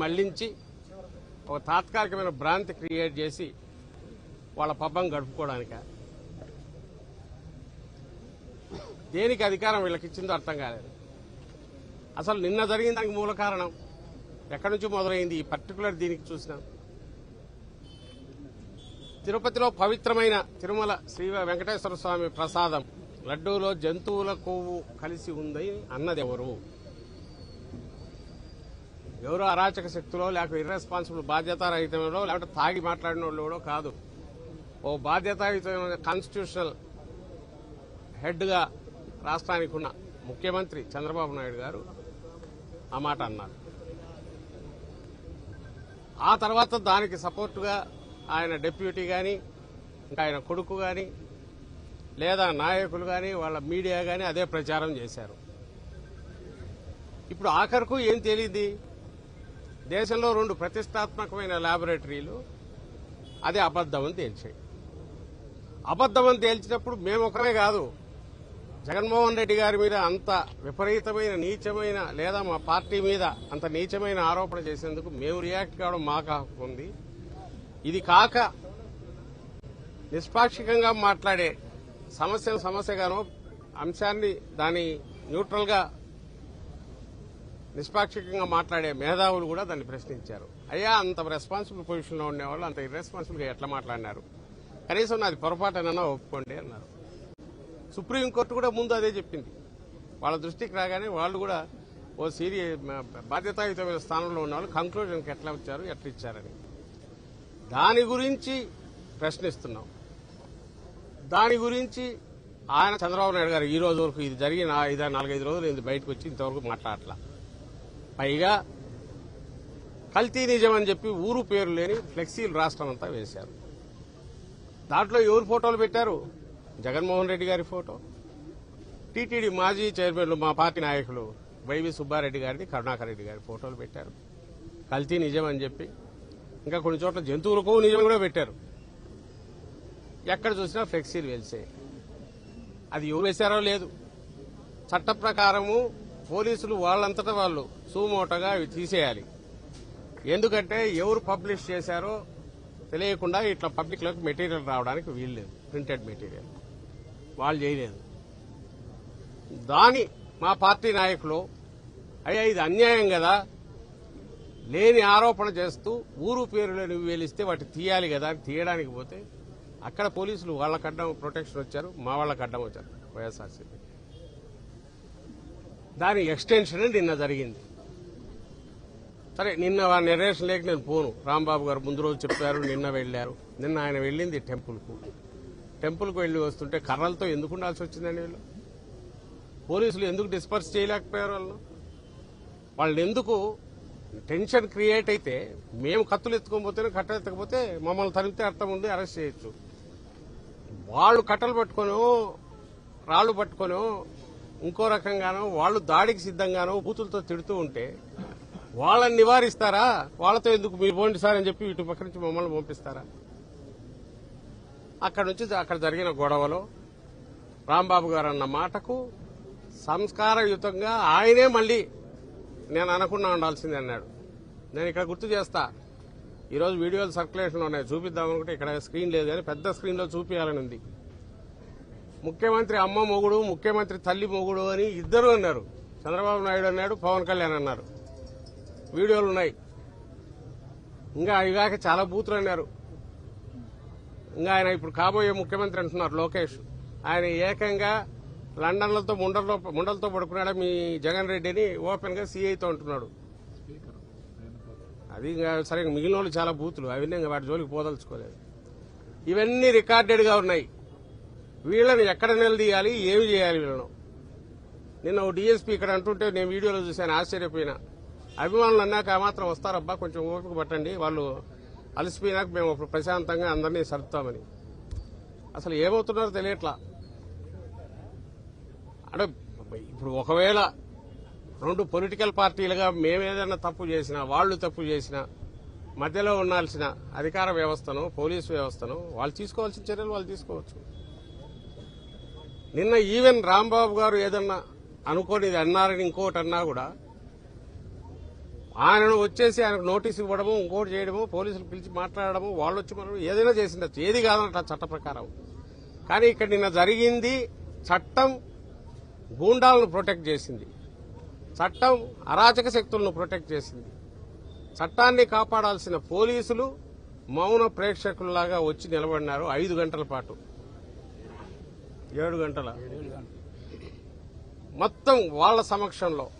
మళ్ళించి ఒక తాత్కాలికమైన భ్రాంతి క్రియేట్ చేసి వాళ్ళ పబ్బం గడుపుకోవడానిక. దేనికి అధికారం వీళ్ళకి ఇచ్చిందో అర్థం కాలేదు. అసలు నిన్న జరిగిన దానికి మూల కారణం ఎక్కడి నుంచి మొదలైంది ఈ పర్టికులర్ దీనికి చూసినా. తిరుపతిలో పవిత్రమైన తిరుమల శ్రీ వెంకటేశ్వర స్వామి ప్రసాదం లడ్డూలో జంతువుల కొవ్వు కలిసి ఉందని అన్నది ఎవరు ఎవరో అరాచక శక్తులో లేక ఇర్రెస్పాన్సిబుల్ బాధ్యతారహితంలో లేకపోతే తాగి మాట్లాడిన వాళ్ళు కాదు. ఓ బాధ్యతాయుతమైన కాన్స్టిట్యూషనల్ హెడ్గా రాష్ట్రానికి ఉన్న ముఖ్యమంత్రి చంద్రబాబు నాయుడు గారు ఆ మాట అన్నారు. ఆ తర్వాత దానికి సపోర్టుగా ఆయన డెప్యూటీ కానీ ఇంకా ఆయన కొడుకు కానీ లేదా నాయకులు కానీ వాళ్ళ మీడియా కానీ అదే ప్రచారం చేశారు. ఇప్పుడు ఆఖరుకు ఏం తెలియదు దేశంలో రెండు ప్రతిష్టాత్మకమైన ల్యాబొరేటరీలు అది అబద్దమని తేల్చాయి. అబద్దమని తేల్చినప్పుడు మేము ఒకరే కాదు జగన్మోహన్ రెడ్డి గారి మీద అంత విపరీతమైన నీచమైన లేదా మా పార్టీ మీద అంత నీచమైన ఆరోపణ చేసేందుకు మేము రియాక్ట్ కావడం మాకు హక్కు ఉంది. ఇది కాక నిష్పాక్షికంగా మాట్లాడే సమస్యను సమస్యగానో అంశాన్ని దాని న్యూట్రల్గా నిష్పాక్షికంగా మాట్లాడే మేధావులు కూడా దాన్ని ప్రశ్నించారు. అయ్యా అంత రెస్పాన్సిబుల్ పొజిషన్లో ఉండేవాళ్ళు అంత ఇర్రెస్పాన్సిబుల్గా ఎట్లా మాట్లాడినారు? కనీసం నాది పొరపాటునైనా ఒప్పుకోండి అన్నారు. సుప్రీంకోర్టు కూడా ముందు అదే చెప్పింది. వాళ్ళ దృష్టికి రాగానే వాళ్ళు కూడా ఓ సీరియస్ బాధ్యతాయుతమైన స్థానంలో ఉన్న వాళ్ళు కంక్లూజన్కి ఎట్లా వచ్చారు ఎట్లా ఇచ్చారని. దాని గురించి ప్రశ్నిస్తున్నాం. దాని గురించి ఆయన చంద్రబాబు నాయుడు గారు ఈ రోజు వరకు ఇది జరిగిన ఐదు నాలుగైదు రోజులు ఇది బయటకు వచ్చి ఇంతవరకు మాట్లాడట్లా పైగా కల్తీ నిజం అని చెప్పి ఊరు పేరు లేని ఫ్లెక్సీలు రాష్ట్రం అంతా వేశారు. దాంట్లో ఎవరు ఫోటోలు పెట్టారు? జగన్మోహన్ రెడ్డి గారి ఫోటో. టీటీడీ మాజీ చైర్మన్లు మా పార్టీ నాయకులు వైవి సుబ్బారెడ్డి గారిది కరుణాకర్ రెడ్డి గారి ఫోటోలు పెట్టారు. కల్తీ నిజం అని చెప్పి. ఇంకా కొన్ని చోట్ల జంతువులకు నిజం కూడా పెట్టారు. ఎక్కడ చూసినా ఫ్లెక్సీలు వెలిసాయి. అది ఎవరు వేశారో లేదు. చట్ట ప్రకారము పోలీసులు వాళ్ళంతటా వాళ్ళు సూమోటగా అవి తీసేయాలి. ఎందుకంటే ఎవరు పబ్లిష్ చేశారో తెలియకుండా ఇట్లా పబ్లిక్లోకి మెటీరియల్ రావడానికి వీల్లేదు. Printed material. వాళ్ళు చేయలేదు. దాని మా పార్టీ నాయకులు అయ్యా ఇది అన్యాయం కదా. లేని ఆరోపణ చేస్తూ ఊరు పేరులో నువ్వు వేలిస్తే వాటి తీయాలి కదా అని తీయడానికి పోతే అక్కడ పోలీసులు వాళ్ళకడ్డం ప్రొటెక్షన్ వచ్చారు మా వాళ్ళకడ్డం వచ్చారు వైఎస్ఆర్సీపీ. దాని ఎక్స్టెన్షన్ నిన్న జరిగింది. సరే నిన్న వాళ్ళ నెరేషన్ లేక నేను పోను. రాంబాబు గారు ముందు రోజు చెప్పారు నిన్న వెళ్ళారు. నిన్న ఆయన వెళ్ళింది టెంపుల్కు. టెంపుల్కు వెళ్ళి వస్తుంటే కర్రలతో ఎందుకు ఉండాల్సి వచ్చిందండి వీళ్ళు? పోలీసులు ఎందుకు డిస్పర్స్ చేయలేకపోయారు వాళ్ళు వాళ్ళు ఎందుకు టెన్షన్ క్రియేట్ అయితే మేము కత్తులు ఎత్తుకోకపోతే కట్టలు ఎత్తకపోతే మమ్మల్ని తరిమితే అర్థం ఉంది అరెస్ట్ చేయొచ్చు. వాళ్ళు కట్టలు పట్టుకొనో రాళ్ళు పట్టుకొనో ఇంకో రకంగానో వాళ్ళు దాడికి సిద్ధంగానో బూతులతో తిడుతూ ఉంటే వాళ్ళని నివారిస్తారా? వాళ్ళతో ఎందుకు మీరు పోండి సార్ అని చెప్పి ఇటు పక్క నుంచి మమ్మల్ని పంపిస్తారా? అక్కడ నుంచి అక్కడ జరిగిన గొడవలో రాంబాబు గారు అన్న మాటకు సంస్కారయుతంగా ఆయనే మళ్ళీ నేను అనకుండా ఉండాల్సింది అన్నాడు. నేను ఇక్కడ గుర్తు చేస్తా. ఈరోజు వీడియోలు సర్క్యులేషన్లో ఉన్నాయి. చూపిద్దాం అనుకుంటే ఇక్కడ స్క్రీన్ లేదు కానీ పెద్ద స్క్రీన్లో చూపించాలని ఉంది. ముఖ్యమంత్రి అమ్మ మొగుడు ముఖ్యమంత్రి తల్లి మొగుడు అని ఇద్దరు అన్నారు. చంద్రబాబు నాయుడు అన్నాడు పవన్ కళ్యాణ్ అన్నారు. వీడియోలు ఉన్నాయి. ఇంకా ఇవాక చాలా బూతులు అన్నారు. ఇంకా ఆయన ఇప్పుడు కాబోయే ముఖ్యమంత్రి అంటున్నారు లోకేష్. ఆయన ఏకంగా లండన్లతో ముండలతో ముండలతో పడుకున్నాడా మీ జగన్ రెడ్డిని ఓపెన్గా సీఐతో అంటున్నాడు. అది ఇంకా సరే మిగిలిన వాళ్ళు చాలా బూతులు. అవన్నీ ఇంకా వాటి జోలికి పోదలుచుకోలేదు. ఇవన్నీ రికార్డెడ్గా ఉన్నాయి. వీళ్ళని ఎక్కడ నిలదీయాలి? ఏమి చేయాలి వీళ్ళను? నిన్న ఓ డిఎస్పీ ఇక్కడ అంటుంటే నేను వీడియోలో చూశాను ఆశ్చర్యపోయినా. అభిమానులు అన్నాక మాత్రం వస్తారబ్బా కొంచెం ఓపిక పట్టండి. వాళ్ళు అలసిపోయినాక మేము ఇప్పుడు ప్రశాంతంగా అందరినీ సర్దుతామని. అసలు ఏమవుతున్నారో తెలియట్లా. అంటే ఇప్పుడు ఒకవేళ రెండు పొలిటికల్ పార్టీలుగా మేమేదైనా తప్పు చేసినా వాళ్ళు తప్పు చేసినా మధ్యలో ఉండాల్సిన అధికార వ్యవస్థను పోలీసు వ్యవస్థను వాళ్ళు తీసుకోవాల్సిన చర్యలు వాళ్ళు తీసుకోవచ్చు. నిన్న ఈవెన్ రాంబాబు గారు ఏదన్నా అనుకోనిది అన్నారని ఇంకోటి అన్నా కూడా ఆయనను వచ్చేసి ఆయనకు నోటీస్ ఇవ్వడము ఇంకోటి చేయడము పోలీసులు పిలిచి మాట్లాడడము వాళ్ళు వచ్చి మనం ఏదైనా చేసిండొచ్చు. ఏది కాదన్నట్టు చట్ట ప్రకారం. కానీ ఇక్కడ నిన్న జరిగింది చట్టం గూండాలను ప్రొటెక్ట్ చేసింది. చట్టం అరాచక శక్తులను ప్రొటెక్ట్ చేసింది. చట్టాన్ని కాపాడాల్సిన పోలీసులు మౌన ప్రేక్షకుల్లాగా వచ్చి నిలబడినారు ఐదు గంటల పాటు. ఏడు గంటల. మొత్తం వాళ్ళ సమక్షంలో.